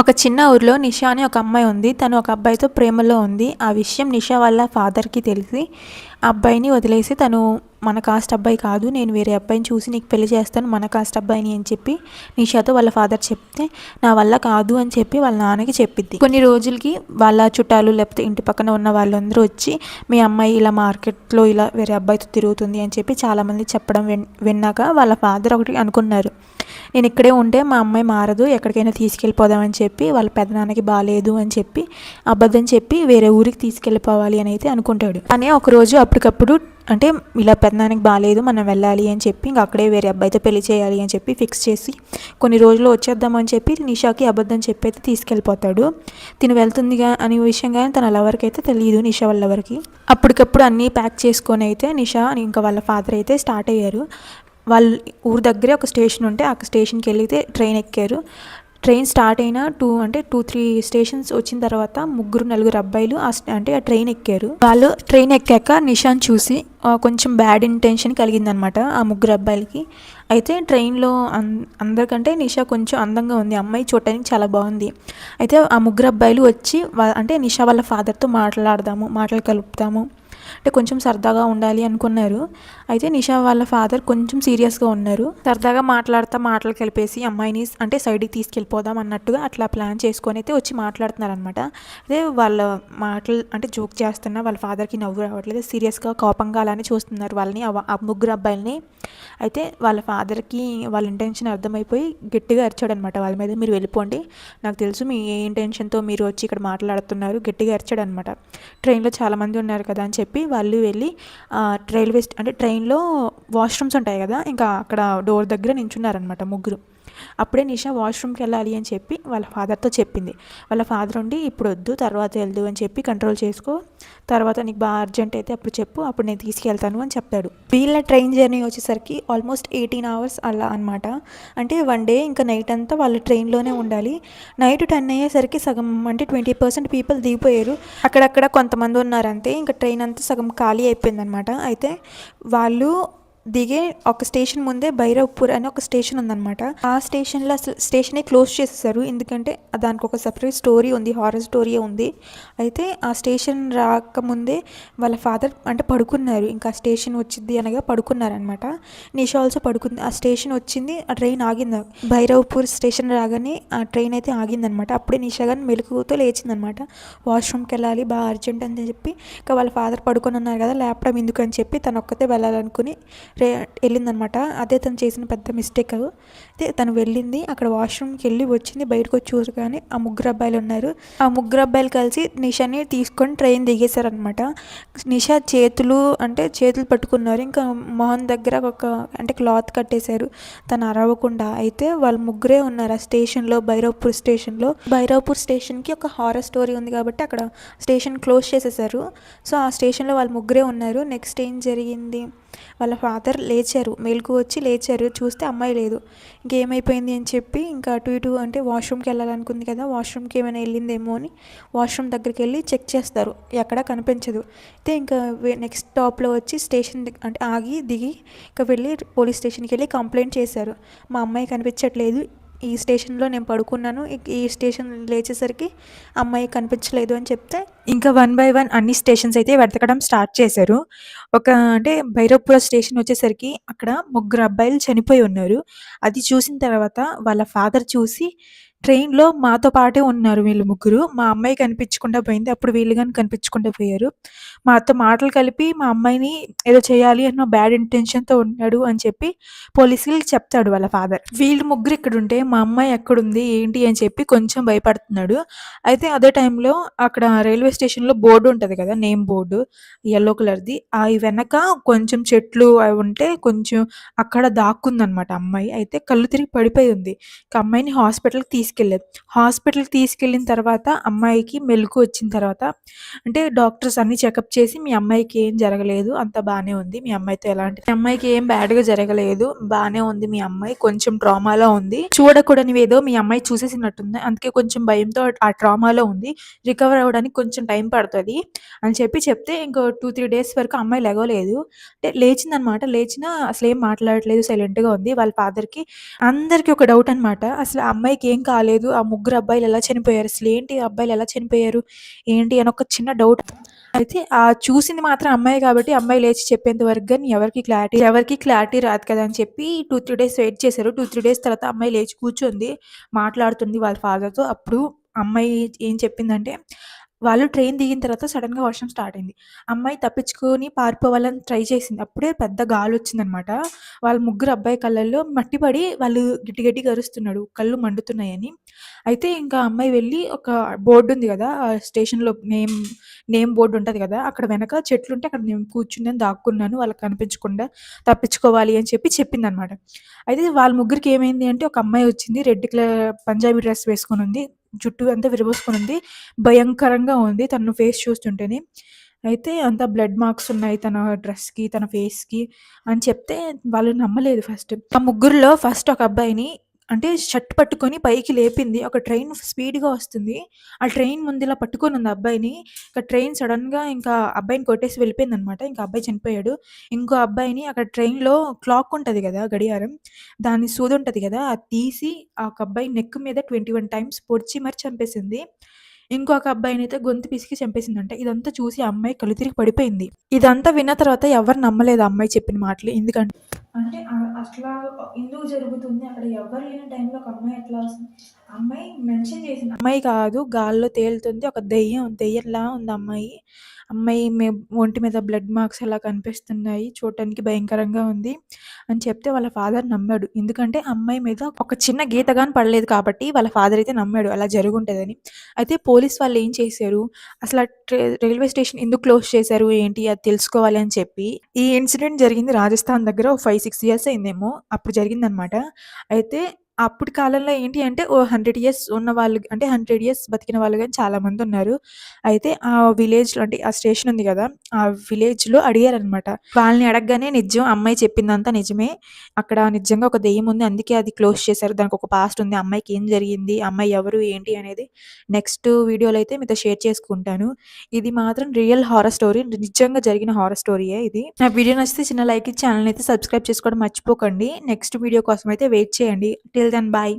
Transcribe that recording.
ఒక చిన్న ఊర్లో నిషా అని ఒక అమ్మాయి ఉంది. తను ఒక అబ్బాయితో ప్రేమలో ఉంది. ఆ విషయం నిషా వాళ్ళ ఫాదర్కి తెలిసి అబ్బాయిని వదిలేసి తను మన కాస్ట్ అబ్బాయి కాదు నేను వేరే అబ్బాయిని చూసి నీకు పెళ్ళి చేస్తాను మన కాస్ట్ అబ్బాయిని అని చెప్పి నిషాతో వాళ్ళ ఫాదర్ చెప్తే నా వల్ల కాదు అని చెప్పి వాళ్ళ నాన్నకి చెప్పిద్ది. కొన్ని రోజులకి వాళ్ళ చుట్టాలు లేకపోతే ఇంటి పక్కన ఉన్న వాళ్ళందరూ వచ్చి మీ అమ్మాయి ఇలా మార్కెట్లో ఇలా వేరే అబ్బాయితో తిరుగుతుంది అని చెప్పి చాలామంది చెప్పడం విన్నాక వాళ్ళ ఫాదర్ ఒకటి అనుకున్నారు. నేను ఇక్కడే ఉంటే మా అమ్మాయి మారదు ఎక్కడికైనా తీసుకెళ్ళిపోదామని చెప్పి వాళ్ళ పెదనాన్నకి బాగాలేదు అని చెప్పి అబద్ధం చెప్పి వేరే ఊరికి తీసుకెళ్ళిపోవాలి అని అయితే అనుకుంటాడు. అనే ఒకరోజు అప్పటికప్పుడు అంటే ఇలా పెద్దనానికి బాగాలేదు మనం వెళ్ళాలి అని చెప్పి ఇంకా అక్కడే వేరే అబ్బాయితో పెళ్ళి చేయాలి అని చెప్పి ఫిక్స్ చేసి కొన్ని రోజులు వచ్చేద్దామని చెప్పి నిషాకి అబద్ధం చెప్పి అయితే తీసుకెళ్ళిపోతాడు. తిను వెళ్తుందిగా అనే విషయం కానీ తన లవర్కి అయితే తెలియదు నిషా వాళ్ళ లవర్కి. అప్పటికప్పుడు అన్నీ ప్యాక్ చేసుకొని అయితే నిషా ఇంకా వాళ్ళ ఫాదర్ అయితే స్టార్ట్ అయ్యారు. వాళ్ళ ఊరు దగ్గరే ఒక స్టేషన్ ఉంటే ఆ స్టేషన్కి వెళ్ళితే ట్రైన్ ఎక్కారు. ట్రైన్ స్టార్ట్ అయిన టూ అంటే టూ త్రీ స్టేషన్స్ వచ్చిన తర్వాత ముగ్గురు నలుగురు అబ్బాయిలు అంటే ఆ ట్రైన్ ఎక్కారు. వాళ్ళు ట్రైన్ ఎక్కాక నిషాన్ చూసి కొంచెం బ్యాడ్ ఇంటెన్షన్ కలిగిందనమాట ఆ ముగ్గురు అబ్బాయిలకి. అయితే ట్రైన్లో అందరికంటే నిషా కొంచెం అందంగా ఉంది. అమ్మాయి చూడటానికి చాలా బాగుంది. అయితే ఆ ముగ్గురు అబ్బాయిలు వచ్చి అంటే నిషా వాళ్ళ ఫాదర్తో మాట్లాడదాము మాటలు కలుపుతాము. అంటే కొంచెం సరదాగా ఉండాలి అనుకున్నారు. అయితే నిషా వాళ్ళ ఫాదర్ కొంచెం సీరియస్గా ఉన్నారు. సరదాగా మాట్లాడుతూ మాటలు కలిపేసి అమ్మాయిని అంటే సైడ్కి తీసుకెళ్ళిపోదాం అన్నట్టుగా అట్లా ప్లాన్ చేసుకొని అయితే వచ్చి మాట్లాడుతున్నారనమాట అదే వాళ్ళ మాటలు అంటే జోక్ చేస్తున్నా వాళ్ళ ఫాదర్కి నవ్వు రావట్లేదు. సీరియస్గా కోపంగా అలానే చూస్తున్నారు వాళ్ళని. ఆ ముగ్గురు అబ్బాయిలని అయితే వాళ్ళ ఫాదర్కి వాళ్ళ ఇంటెన్షన్ అర్థమైపోయి గట్టిగా అరిచాడు అనమాట వాళ్ళ మీద మీరు వెళ్ళిపోండి నాకు తెలుసు మీ ఏ ఇంటెన్షన్తో మీరు వచ్చి ఇక్కడ మాట్లాడుతున్నారు గట్టిగా అరిచాడు అనమాట ట్రైన్లో చాలామంది ఉన్నారు కదా అని చెప్పి వాళ్ళు వెళ్ళి రైల్వే అంటే ట్రైన్లో వాష్రూమ్స్ ఉంటాయి కదా ఇంకా అక్కడ డోర్ దగ్గర నించున్నారనమాట ముగ్గురు. అప్పుడే నిషా వాష్రూమ్కి వెళ్ళాలి అని చెప్పి వాళ్ళ ఫాదర్తో చెప్పింది. వాళ్ళ ఫాదర్ ఉండి ఇప్పుడు వద్దు తర్వాత వెళ్దు అని చెప్పి కంట్రోల్ చేసుకో. తర్వాత నీకు బాగా అర్జెంట్ అయితే అప్పుడు చెప్పు అప్పుడు నేను తీసుకెళ్తాను అని చెప్పాడు వీళ్ళ ట్రైన్ జర్నీ వచ్చేసరికి ఆల్మోస్ట్ ఎయిటీన్ అవర్స్ అలా అనమాట అంటే వన్ డే ఇంకా నైట్ అంతా వాళ్ళు ట్రైన్లోనే ఉండాలి. నైట్ టెన్ అయ్యేసరికి సగం అంటే ట్వంటీ పర్సెంట్ పీపుల్ దిగిపోయారు. అక్కడక్కడ కొంతమంది ఉన్నారంతే. ఇంకా ట్రైన్ అంతా సగం ఖాళీ అయిపోయిందనమాట అయితే వాళ్ళు దిగే ఒక స్టేషన్ ముందే భైరవ్పూర్ అని ఒక స్టేషన్ ఉందన్నమాట. ఆ స్టేషన్లో అసలు స్టేషనే క్లోజ్ చేసేసారు. ఎందుకంటే దానికి ఒక సపరేట్ స్టోరీ ఉంది హారర్ స్టోరీ ఉంది. అయితే ఆ స్టేషన్ రాకముందే వాళ్ళ ఫాదర్ అంటే పడుకున్నారు. ఇంకా స్టేషన్ వచ్చింది అనగా పడుకున్నారనమాట నిషా ఆల్సో పడుకుంది. ఆ స్టేషన్ వచ్చింది ఆ ట్రైన్ ఆగింది భైరవ్పూర్ స్టేషన్ రాగానే ఆ ట్రైన్ అయితే ఆగిందనమాట అప్పుడే నిషా గాని మెలకుతో లేచిందనమాట వాష్రూమ్కి వెళ్ళాలి బాగా అర్జెంట్ అని చెప్పి ఇంకా వాళ్ళ ఫాదర్ పడుకొని ఉన్నారు కదా ల్యాప్టాప్ ఎందుకు అని చెప్పి తను ఒక్కతే వెళ్ళాలనుకుని వెళ్ళిందనమాట. అదే తను చేసిన పెద్ద మిస్టేక్. అయితే తను వెళ్ళింది అక్కడ వాష్రూమ్కి వెళ్ళి వచ్చింది బయటకు వచ్చి చూడగానే ఆ ముగ్గురు అబ్బాయిలు ఉన్నారు. ఆ ముగ్గురు అబ్బాయిలు కలిసి నిషాని తీసుకొని ట్రైన్ దిగేశారనమాట. నిషా చేతులు అంటే చేతులు పట్టుకున్నారు. ఇంకా మొహన్ దగ్గర ఒక అంటే క్లాత్ కట్టేశారు. తను అరవకుండా అయితే వాళ్ళు ముగ్గురే ఉన్నారు ఆ స్టేషన్లో భైరవ్పూర్ స్టేషన్లో. భైరవ్పూర్ స్టేషన్కి ఒక హారర్ స్టోరీ ఉంది కాబట్టి అక్కడ స్టేషన్ క్లోజ్ చేసేసారు సో ఆ స్టేషన్లో వాళ్ళు ముగ్గురే ఉన్నారు. నెక్స్ట్ ఏం జరిగింది? వాళ్ళ ఫాదర్ లేచారు మేలుకు వచ్చి లేచారు చూస్తే అమ్మాయి లేదు. ఇంకేమైపోయింది అని చెప్పి ఇంకా అటు ఇటు అంటే వాష్రూమ్కి వెళ్ళాలనుకుంది కదా వాష్రూమ్కి ఏమైనా వెళ్ళిందేమో అని వాష్రూమ్ దగ్గరికి వెళ్ళి చెక్ చేస్తారు. ఎక్కడా కనిపించదు. అయితే ఇంకా నెక్స్ట్ స్టాప్లో వచ్చి స్టేషన్ అంటే ఆగి దిగి ఇంకా వెళ్ళి పోలీస్ స్టేషన్కి వెళ్ళి కంప్లైంట్ చేశారు. మా అమ్మాయి కనిపించట్లేదు ఈ స్టేషన్లో నేను పడుకున్నాను. ఈ స్టేషన్ లేచేసరికి అమ్మాయి కనిపించలేదు అని చెప్తే ఇంకా వన్ బై వన్ అన్ని స్టేషన్స్ అయితే వెతకడం స్టార్ట్ చేశారు. ఒక అంటే భైరవపుర స్టేషన్ వచ్చేసరికి అక్కడ ముగ్గురు అబ్బాయిలు చనిపోయి ఉన్నారు. అది చూసిన తర్వాత వాళ్ళ ఫాదర్ చూసి ట్రైన్లో మాతో పాటే ఉన్నారు వీళ్ళు ముగ్గురు. మా అమ్మాయి కనిపించకుండా పోయింది. అప్పుడు వీళ్ళు కానీ కనిపించకుండా పోయారు. మాతో మాటలు కలిపి మా అమ్మాయిని ఏదో చేయాలి అన్న బ్యాడ్ ఇంటెన్షన్తో ఉన్నాడు అని చెప్పి పోలీసులకి చెప్తాడు వాళ్ళ ఫాదర్. వీళ్ళు ముగ్గురు ఇక్కడ ఉంటే మా అమ్మాయి ఎక్కడుంది ఏంటి అని చెప్పి కొంచెం భయపడుతున్నాడు. అయితే అదే టైంలో అక్కడ రైల్వే స్టేషన్లో బోర్డు ఉంటుంది కదా నేమ్ బోర్డు ఎల్లో కలర్ది ఆ వెనక కొంచెం చెట్లు అవి ఉంటే కొంచెం అక్కడ దాక్కుందనమాట అమ్మాయి. అయితే కళ్ళు తిరిగి పడిపోయి ఉంది. అమ్మాయిని హాస్పిటల్కి తీసుకెళ్ళారు హాస్పిటల్కి తీసుకెళ్ళిన తర్వాత అమ్మాయికి మెలకు వచ్చిన తర్వాత అంటే డాక్టర్స్ అన్ని చెకప్ చేసి మీ అమ్మాయికి ఏం జరగలేదు అంత బాగానే ఉంది మీ అమ్మాయితో ఎలాంటి మీ అమ్మాయికి ఏం బ్యాడ్గా జరగలేదు బాగానే ఉంది మీ అమ్మాయి కొంచెం ట్రామాలో ఉంది. చూడకూడనివి ఏదో మీ అమ్మాయి చూసేసినట్టుంది అందుకే కొంచెం భయంతో ఆ ట్రామాలో ఉంది రికవర్ అవ్వడానికి కొంచెం టైం పడుతుంది అని చెప్పి చెప్తే ఇంకో టూ త్రీ డేస్ వరకు అమ్మాయి లెగవలేదు. అంటే లేచిందనమాట లేచినా అసలు ఏం మాట్లాడట్లేదు సైలెంట్గా ఉంది వాళ్ళ ఫాదర్కి అందరికీ ఒక డౌట్ అనమాట అసలు అమ్మాయికి ఏం కాలేదు కాలేదు ఆ ముగ్గురు అబ్బాయిలు ఎలా చనిపోయారు? అసలు ఏంటి ఆ అబ్బాయిలు ఎలా చనిపోయారు? ఏంటి అని ఒక చిన్న డౌట్ అయితే ఆ చూసింది మాత్రం అమ్మాయి కాబట్టి అమ్మాయి లేచి చెప్పేంత వరకు కానీ ఎవరికి క్లారిటీ ఎవరికి క్లారిటీ రాదు కదా అని చెప్పి టూ త్రీ డేస్ వెయిట్ చేశారు. టూ త్రీ డేస్ తర్వాత అమ్మాయి లేచి కూర్చుంది మాట్లాడుతుంది వాళ్ళ ఫాదర్తో అప్పుడు అమ్మాయి ఏం చెప్పిందంటే వాళ్ళు ట్రైన్ దిగిన తర్వాత సడన్గా వర్షం స్టార్ట్ అయింది. అమ్మాయి తప్పించుకొని పారిపోవాలని ట్రై చేసింది. అప్పుడే పెద్ద గాలి వచ్చిందనమాట. వాళ్ళ ముగ్గురు అబ్బాయి కళ్ళల్లో మట్టిపడి వాళ్ళు గట్టి గట్టి గరుస్తున్నాడు కళ్ళు మండుతున్నాయని. అయితే ఇంకా అమ్మాయి వెళ్ళి ఒక బోర్డు ఉంది కదా స్టేషన్లో నేమ్ నేమ్ బోర్డు ఉంటుంది కదా అక్కడ వెనక చెట్లు ఉంటే అక్కడ నేను కూర్చున్నాను దాక్కున్నాను వాళ్ళకి కనిపించకుండా తప్పించుకోవాలి అని చెప్పి చెప్పింది అనమాట అయితే వాళ్ళ ముగ్గురికి ఏమైంది అంటే ఒక అమ్మాయి వచ్చింది రెడ్ కలర్ పంజాబీ డ్రెస్ వేసుకొని ఉంది జుట్టు అంతా విరబోసుకుని ఉంది భయంకరంగా ఉంది తను ఫేస్ చూస్తుంటేనే. అయితే అంతా బ్లడ్ మార్క్స్ ఉన్నాయి తన డ్రెస్కి తన ఫేస్కి అని చెప్తే వాళ్ళు నమ్మలేదు ఫస్ట్. ఆ ముగ్గురులో ఫస్ట్ ఒక అబ్బాయిని అంటే షర్ట్ పట్టుకొని పైకి లేపింది. ఒక ట్రైన్ స్పీడ్గా వస్తుంది. ఆ ట్రైన్ ముందు ఇలా పట్టుకొని ఉంది అబ్బాయిని. ఇంకా ట్రైన్ సడన్గా ఇంకా అబ్బాయిని కొట్టేసి వెళ్ళిపోయింది అనమాట ఇంకా అబ్బాయి చనిపోయాడు. ఇంకో అబ్బాయిని అక్కడ ట్రైన్లో క్లాక్ ఉంటుంది కదా గడియారం. దాని సూది ఉంటుంది కదా అది తీసి ఆ ఒక అబ్బాయి నెక్ మీద ట్వంటీ వన్ టైమ్స్ పొడిచి మరి చంపేసింది. ఇంకొక అబ్బాయిని అయితే గొంతు పిసికి చంపేసిందంట. ఇదంతా చూసి ఆ అమ్మాయి కళ్ళు తిరిగి పడిపోయింది. ఇదంతా విన్న తర్వాత ఎవరు నమ్మలేదు అమ్మాయి చెప్పిన మాటలు. ఎందుకంటే అంటే అట్లా ఎందుకు జరుగుతుంది? అక్కడ ఎవరు లేని టైంలో ఒక అమ్మాయి ఎట్లా వస్తుంది? అమ్మాయి మెన్షన్ చేసింది. అమ్మాయి కాదు గాల్లో తేలుతుంది ఒక దెయ్యం దెయ్యంలా ఉంది అమ్మాయి. అమ్మాయి మే ఒంటి మీద బ్లడ్ మార్క్స్ అలా కనిపిస్తున్నాయి చూడటానికి భయంకరంగా ఉంది అని చెప్తే వాళ్ళ ఫాదర్ నమ్మాడు. ఎందుకంటే అమ్మాయి మీద ఒక చిన్న గీత కానీ పడలేదు కాబట్టి వాళ్ళ ఫాదర్ అయితే నమ్మాడు అలా జరుగుంటుందని. అయితే పోలీస్ వాళ్ళు ఏం చేశారు? అసలు రైల్వే స్టేషన్ ఎందుకు క్లోజ్ చేశారు? ఏంటి? అది తెలుసుకోవాలి అని చెప్పి ఈ ఇన్సిడెంట్ జరిగింది రాజస్థాన్ దగ్గర ఒక ఫైవ్ సిక్స్ ఇయర్స్ అయిందేమో అప్పుడు జరిగిందనమాట. అయితే అప్పటి కాలంలో ఏంటి అంటే ఓ హండ్రెడ్ ఇయర్స్ ఉన్న వాళ్ళు అంటే హండ్రెడ్ ఇయర్స్ బతికిన వాళ్ళు కానీ చాలా మంది ఉన్నారు. అయితే ఆ విలేజ్లో అంటే ఆ స్టేషన్ ఉంది కదా ఆ విలేజ్లో అడిగారనమాట వాళ్ళని అడగగానే నిజం అమ్మాయి చెప్పిందంతా నిజమే. అక్కడ నిజంగా ఒక దెయ్యం ఉంది అందుకే అది క్లోజ్ చేశారు. దానికి ఒక పాస్ట్ ఉంది. అమ్మాయికి ఏం జరిగింది అమ్మాయి ఎవరు ఏంటి అనేది నెక్స్ట్ వీడియోలో అయితే మీతో షేర్ చేసుకుంటాను. ఇది మాత్రం రియల్ హారర్ స్టోరీ నిజంగా జరిగిన హారర్ స్టోరీయే ఇది. నా వీడియో నచ్చితే చిన్న లైక్ ఇచ్చి ఛానల్ అయితే సబ్స్క్రైబ్ చేసుకోవడం మర్చిపోకండి. నెక్స్ట్ వీడియో కోసం అయితే వెయిట్ చేయండి. Till then bye